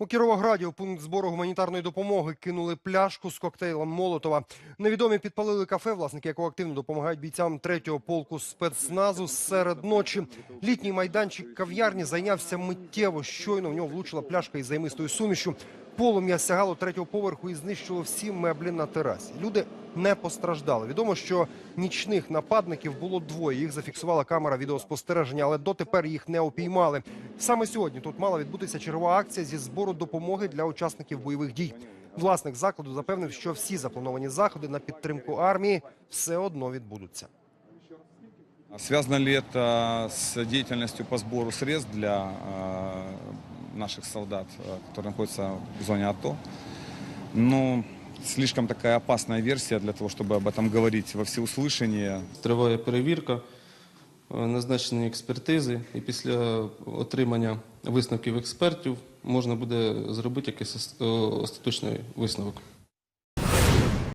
У Кіровограді у пункт збору гуманітарної допомоги кинули пляшку з коктейлем Молотова. Невідомі підпалили кафе, власники якого активно допомагають бійцям третього полку спецназу серед ночі. Літній майданчик кав'ярні зайнявся миттєво. Щойно в нього влучила пляшка із займистою сумішю. Полум'я сягало третього поверху і знищило всі меблі на терасі. Люди не постраждали. Відомо, що нічних нападників було двоє. Їх зафіксувала камера відеоспостереження, але дотепер їх не опіймали. Саме сьогодні тут мала відбутися чергова акція зі збору допомоги для учасників бойових дій. Власник закладу запевнив, що всі заплановані заходи на підтримку армії все одно відбудуться. Связано ли это с деятельностью по сбору средств для наших солдат, э, которые находятся в зоне АТО? Ну, слишком такая опасная версия для того, чтобы об этом говорить во всеуслышание. Триває перевірка, е, назначені експертизи, і після отримання висновків експертів можна буде зробити якийсь ос- е, остаточний висновок.